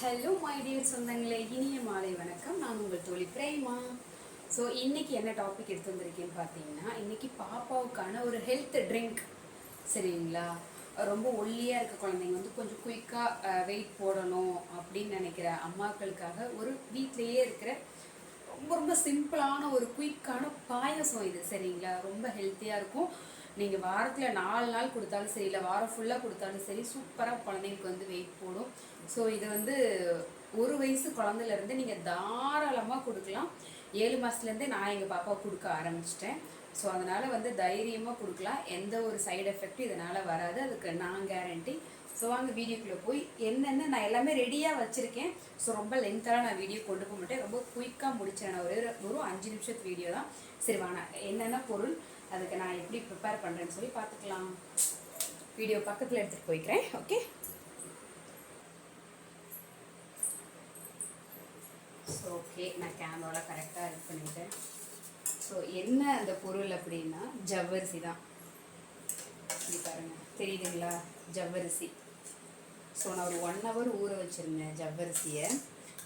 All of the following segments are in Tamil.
ஹலோ மை டியர் சொந்தங்களே இனிய மாலை வணக்கம். நான் உங்கள் தோழி பிரேமா. ஸோ இன்னைக்கு என்ன டாபிக் எடுத்து வந்திருக்கேன்னு பார்த்தீங்கன்னா இன்னைக்கு பாப்பாவுக்கான ஒரு ஹெல்த் ட்ரிங்க் சரிங்களா? ரொம்ப ஒல்லியாக இருக்க குழந்தைங்க வந்து கொஞ்சம் குயிக்காக வெயிட் போடணும் அப்படின்னு நினைக்கிற அம்மாக்களுக்காக ஒரு வீட்டிலேயே இருக்கிற ரொம்ப ரொம்ப சிம்பிளான ஒரு குயிக்கான பாயசம் இது. சரிங்களா? ரொம்ப ஹெல்த்தியாக இருக்கும். நீங்கள் வாரத்தில் நாலு நாள் கொடுத்தாலும் சரி இல்லை வாரம் ஃபுல்லாக கொடுத்தாலும் சரி சூப்பராக குழந்தைங்களுக்கு வந்து வெயிட் போடும். ஸோ இது வந்து ஒரு வயசு குழந்தையிலேருந்து நீங்கள் தாராளமாக கொடுக்கலாம். ஏழு மாதத்துலேருந்தே நான் எங்கள் பாப்பா கொடுக்க ஆரம்பிச்சிட்டேன். ஸோ அதனால் வந்து தைரியமாக கொடுக்கலாம். எந்த ஒரு சைடு எஃபெக்ட்டும் இதனால் வராது. அதுக்கு நான் கேரண்டி ஸோ வாங்க வீடியோக்குள்ளே போய் என்னென்ன நான் எல்லாமே ரெடியாக வச்சுருக்கேன். ஸோ ரொம்ப லென்த்தாக நான் வீடியோ கொண்டு போக மாட்டேன். ரொம்ப குயிக்காக முடிச்சேன் நான் ஒரு ஒரு அஞ்சு நிமிஷத்து வீடியோ தான். சரி வாங்க. என்னென்ன பொருள்? அதுக்கு நான் எப்படி ப்ரிப்பேர் பண்ணுறேன்னு சொல்லி பார்த்துக்கலாம். வீடியோ பக்கத்தில் எடுத்துகிட்டு போய்க்கிறேன். ஓகே ஸோ ஓகே நான் கேமராவில் கரெக்டாக இது பண்ணிட்டேன். ஸோ என்ன அந்த பொருள் அப்படின்னா ஜவ்வரிசி தான். இப்படி பாருங்கள் தெரியுதுங்களா? ஜவ்வரிசி. ஸோ நான் ஒரு ஒன் ஹவர் ஊற வச்சுருந்தேன் ஜவ்வரிசியை.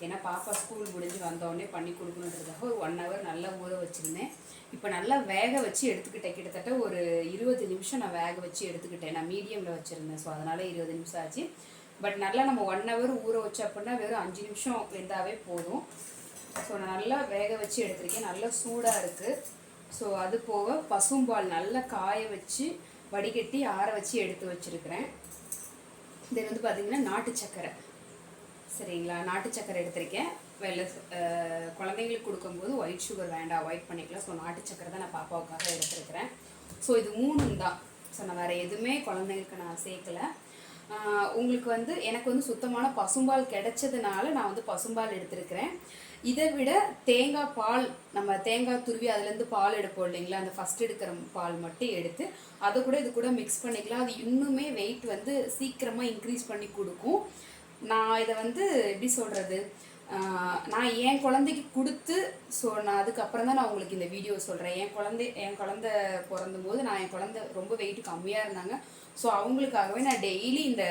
ஏன்னா பாப்பா ஸ்கூல் முடிஞ்சு வந்தோடனே பண்ணி கொடுக்கணுன்றதுக்காக ஒரு ஒன் ஹவர் நல்லா ஊற வச்சுருந்தேன். இப்போ நல்லா வேக வச்சு எடுத்துக்கிட்டேன். கிட்டத்தட்ட ஒரு இருபது நிமிஷம் நான் வேக வச்சு எடுத்துக்கிட்டேன். நான் மீடியமில் வச்சுருந்தேன். ஸோ அதனால் இருபது நிமிஷம் ஆச்சு. பட் நல்லா நம்ம ஒன் ஹவர் ஊற வச்சு அப்படின்னா வெறும் அஞ்சு நிமிஷம் வெந்தாவே போதும். ஸோ நான் நல்லா வேக வச்சு எடுத்திருக்கேன். நல்லா சூடாக இருக்குது ஸோ அது போக பசும்பால் நல்லா காய வச்சு வடிகட்டி ஆற வச்சு எடுத்து வச்சுருக்கிறேன். இது வந்து பார்த்திங்கன்னா நாட்டு சக்கரை. சரிங்களா? நாட்டு சக்கரை எடுத்திருக்கேன். வெள்ளை குழந்தைங்களுக்கு கொடுக்கும்போது ஒயிட் சுகர் வேண்டாம் அவாய்ட் பண்ணிக்கலாம். ஸோ நாட்டு சக்கரை தான் நான் பாப்பாவுக்காக எடுத்திருக்கிறேன். ஸோ இது மூணும் தான். ஸோ நான் வேறு எதுவுமே குழந்தைங்களுக்கு நான் சேர்க்கல. உங்களுக்கு வந்து எனக்கு வந்து சுத்தமான பசும்பால் கிடைச்சதுனால நான் வந்து பசும்பால் எடுத்திருக்கிறேன். இதை விட தேங்காய் பால் நம்ம தேங்காய் துருவி அதுலேருந்து பால் எடுப்போம் இல்லைங்களா? அந்த ஃபஸ்ட் எடுக்கிற பால் மட்டும் எடுத்து அதை கூட இது கூட மிக்ஸ் பண்ணிக்கலாம். அது இன்னுமே வெயிட் வந்து சீக்கிரமாக இன்க்ரீஸ் பண்ணி கொடுக்கும். நான் இதை வந்து எப்படி சொல்கிறது நான் என் குழந்தைக்கு கொடுத்து ஸோ நான் அதுக்கப்புறம் தான் நான் உங்களுக்கு இந்த வீடியோ சொல்கிறேன் என் குழந்தை என் குழந்தை பிறந்தபோது நான் என் குழந்தை ரொம்ப வெயிட் கம்மியாக இருந்தாங்க. ஸோ அவங்களுக்காகவே நான் டெய்லி இந்த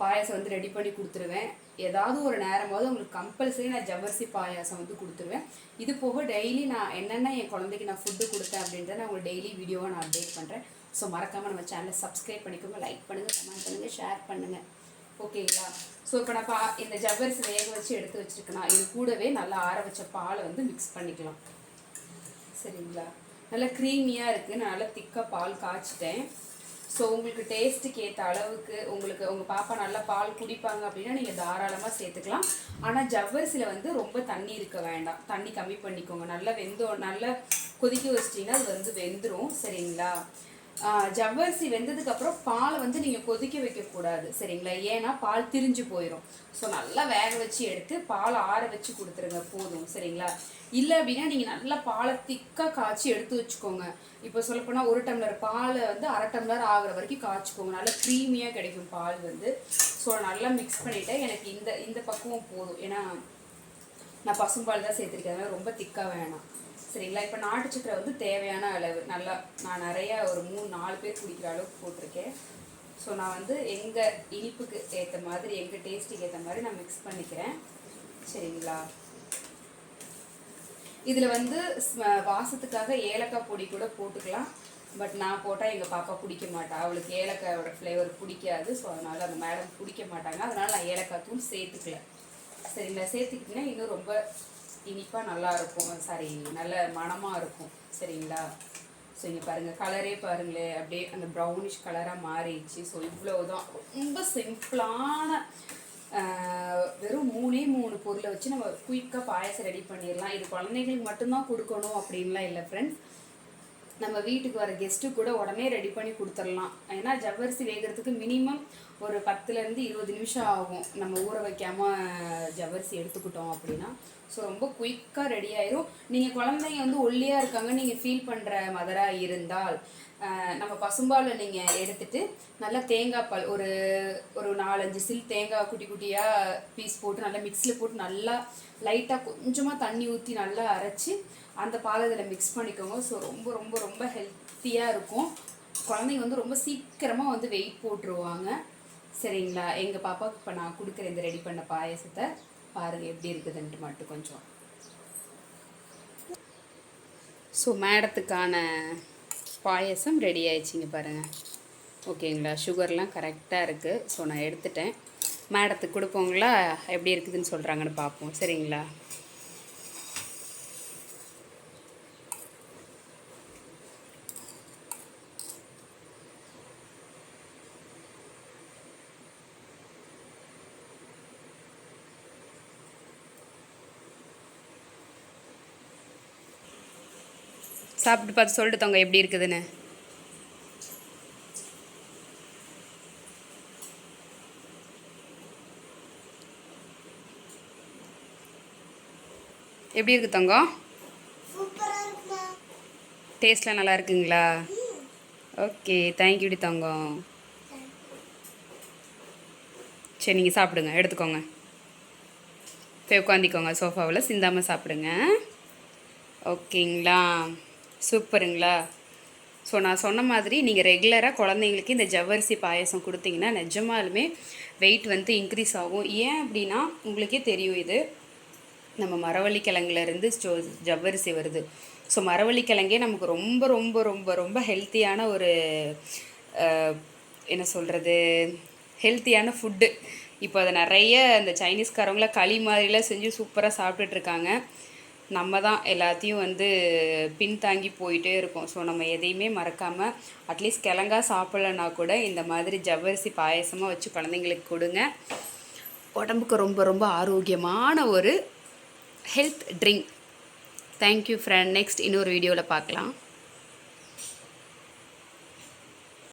பாயாசம் வந்து ரெடி பண்ணி கொடுத்துருவேன். ஏதாவது ஒரு நேரமாவது உங்களுக்கு கம்பல்சரி நான் ஜவர்சி பாயாசம் வந்து கொடுத்துருவேன். இது போக டெய்லி நான் என்னென்ன என் குழந்தைக்கு நான் ஃபுட்டு கொடுத்தேன் அப்படின்றத நான் உங்களுக்கு டெய்லி வீடியோவை நான் அப்டேட் பண்ணுறேன் ஸோ மறக்காமல் நம்ம சேனலை சப்ஸ்கிரைப் பண்ணிக்கோங்க லைக் பண்ணுங்கள் கமெண்ட் பண்ணுங்கள் ஷேர் பண்ணுங்கள் ஓகேங்களா ஸோ இப்போ நான் பா இந்த ஜவ்வரிசி வேக வச்சு எடுத்து வச்சுருக்கேன்னா இது கூடவே நல்லா ஆற வச்ச பாலை வந்து மிக்ஸ் பண்ணிக்கலாம். சரிங்களா? நல்லா க்ரீமியாக இருக்குது நான் நல்லா திக்காக பால் காய்ச்சிட்டேன். ஸோ உங்களுக்கு டேஸ்ட்டுக்கு ஏற்ற அளவுக்கு உங்களுக்கு உங்கள் பாப்பா நல்லா பால் குடிப்பாங்க அப்படின்னா நீங்கள் தாராளமாக சேர்த்துக்கலாம். ஆனால் ஜவ்வரிசியில் வந்து ரொம்ப தண்ணி இருக்க வேண்டாம். தண்ணி கம்மி பண்ணிக்கோங்க. நல்லா வெந்தோ நல்லா கொதிக்க வச்சிட்டிங்கன்னா அது வந்து வெந்துடும் சரிங்களா? ஜவ்வரிசி வெந்ததுக்கு அப்புறம் பாலை வந்து நீங்கள் கொதிக்க வைக்கக்கூடாது சரிங்களா? ஏன்னா பால் திரிஞ்சு போயிடும் ஸோ நல்லா வேக வச்சு எடுத்து பால் ஆற வச்சு கொடுத்துருங்க போதும் சரிங்களா? இல்லை அப்படின்னா நீங்கள் நல்லா பாலை திக்காக காய்ச்சி எடுத்து வச்சுக்கோங்க. இப்போ சொல்லப்போனால் ஒரு டம்ளர் பாலை வந்து அரை டம்ளர் ஆகிற வரைக்கும் காய்ச்சிக்கோங்க. நல்லா க்ரீமியாக கிடைக்கும் பால் வந்து. ஸோ நல்லா மிக்ஸ் பண்ணிவிட்டேன் எனக்கு இந்த இந்த பக்குவம் போதும். ஏன்னா நான் பசும்பால் தான் சேர்த்துருக்கேன். அதனால் ரொம்ப திக்காக வேணாம். சரிங்களா? இப்போ நாட்டு சக்கரை வந்து தேவையான அளவு. நல்லா நான் நிறையா ஒரு மூணு நாலு பேர் குடிக்கிற அளவுக்கு போட்டிருக்கேன். ஸோ நான் வந்து எங்கள் இனிப்புக்கு ஏற்ற மாதிரி எங்கள் டேஸ்ட்டுக்கு ஏற்ற மாதிரி நான் மிக்ஸ் பண்ணிக்கிறேன். சரிங்களா? இதில் வந்து வாசத்துக்காக ஏலக்காய் பொடி கூட போட்டுக்கலாம். பட் நான் போட்டால் எங்கள் பாப்பா பிடிக்க மாட்டா. அவளுக்கு ஏலக்காயோட ஃப்ளேவர் பிடிக்காது. ஸோ அதனால் அந்த மேடம் பிடிக்க மாட்டாங்க. அதனால் நான் ஏலக்காய் தூள் சேர்த்துக்கல. சரிங்களா? சேர்த்துக்கிட்டிங்கன்னா இன்னும் ரொம்ப இனிப்பாக நல்லா இருக்கும். சாரி நல்ல மனமாக இருக்கும். சரிங்களா? ஸோ இங்கே பாருங்கள் கலரே பாருங்களேன் அப்படியே அந்த ப்ரௌனிஷ் கலராக மாறிடுச்சு. ஸோ இவ்வளவுதான். ரொம்ப சிம்பிளான வெறும் மூணே மூணு பொருளை வச்சு நம்ம குயிக்காக பாயசம் ரெடி பண்ணிடலாம். இது குழந்தைங்களுக்கு மட்டும்தான் கொடுக்கணும் அப்படின்லாம் இல்லை ஃப்ரெண்ட்ஸ் நம்ம வீட்டுக்கு வர கெஸ்ட்டு கூட உடனே ரெடி பண்ணி கொடுத்துடலாம். ஏன்னா ஜவ்வரிசி வேகிறதுக்கு மினிமம் ஒரு பத்துலேருந்து இருபது நிமிஷம் ஆகும். நம்ம ஊற வைக்காம ஜவ்வரிசி எடுத்துக்கிட்டோம் அப்படின்னா. ஸோ ரொம்ப குயிக்காக ரெடி ஆயிரும். நீங்கள் குழந்தைங்க வந்து ஒல்லியாக இருக்காங்க நீங்கள் ஃபீல் பண்ணுற மதராக இருந்தால் நம்ம பசும்பாலை நீங்கள் எடுத்துட்டு நல்லா தேங்காய் பால் ஒரு ஒரு நாலஞ்சு சில் தேங்காய் குட்டி குட்டியாக பீஸ் போட்டு நல்லா மிக்ஸியில் போட்டு நல்லா லைட்டாக கொஞ்சமாக தண்ணி ஊற்றி நல்லா அரைச்சி அந்த பாலை இதில் மிக்ஸ் பண்ணிக்கோங்க. ஸோ ரொம்ப ரொம்ப ரொம்ப ஹெல்த்தியாக இருக்கும். குழந்தைங்க வந்து ரொம்ப சீக்கிரமாக வந்து வெயிட் போட்டுருவாங்க. சரிங்களா? எங்கள் பாப்பாவுக்கு இப்போ நான் கொடுக்குற இந்த ரெடி பண்ண பாயசத்தை பாருங்கள் எப்படி இருக்குதுன்ட்டு மட்டும் கொஞ்சம். ஸோ மேடத்துக்கான பாயசம் ரெடி ஆயிடுச்சிங்க பாருங்கள் ஓகேங்களா? சுகர்லாம் கரெக்டாக இருக்குது ஸோ நான் எடுத்துட்டேன். மேடத்துக்கு கொடுப்போங்களா? எப்படி இருக்குதுன்னு சொல்கிறாங்கன்னு பார்ப்போம் சரிங்களா? சாப்பிட்டு பார்த்து சொல்லிட்டு தவங்க எப்படி இருக்குதுன்னு? எப்படி இருக்கு தங்கம்? டேஸ்ட்லாம் நல்லா இருக்குங்களா? ஓகே தேங்க்யூடி தங்கம். சரி நீங்கள் சாப்பிடுங்க எடுத்துக்கோங்க. போய் உட்காந்திக்கோங்க சோஃபாவில் சிந்தாமல் சாப்பிடுங்க. ஓகேங்களா சூப்பருங்களா? ஸோ நான் சொன்ன மாதிரி நீங்கள் ரெகுலராக குழந்தைங்களுக்கு இந்த ஜவ்வரிசி பாயசம் கொடுத்தீங்கன்னா நிஜமாலுமே வெயிட் வந்து இன்க்ரீஸ் ஆகும். ஏன் அப்படின்னா உங்களுக்கே தெரியும் இது. நம்ம மரவள்ளிக்கிழங்குலேருந்து ஸ்டோ ஜவ்வரிசி வருது. ஸோ மரவள்ளிக்கிழங்கே நமக்கு ரொம்ப ரொம்ப ரொம்ப ரொம்ப ஹெல்த்தியான ஒரு என்ன சொல்கிறது ஹெல்த்தியான ஃபுட்டு இப்போ அதை நிறைய இந்த சைனீஸ்காரவங்கள களி மாதிரிலாம் செஞ்சு சூப்பராக சாப்பிட்டுட்ருக்காங்க நம்ம தான் எல்லாத்தையும் வந்து பின்தாங்கி போயிட்டே இருக்கோம். ஸோ நம்ம எதையுமே மறக்காமல் அட்லீஸ்ட் கிழங்கா சாப்பிட்லனா கூட இந்த மாதிரி ஜவ்வரிசி பாயசமாக வச்சு குழந்தைங்களுக்கு கொடுங்க. உடம்புக்கு ரொம்ப ரொம்ப ஆரோக்கியமான ஒரு health drink thank you friend next இன்னொரு வீடியோவில் பார்க்கலாம்.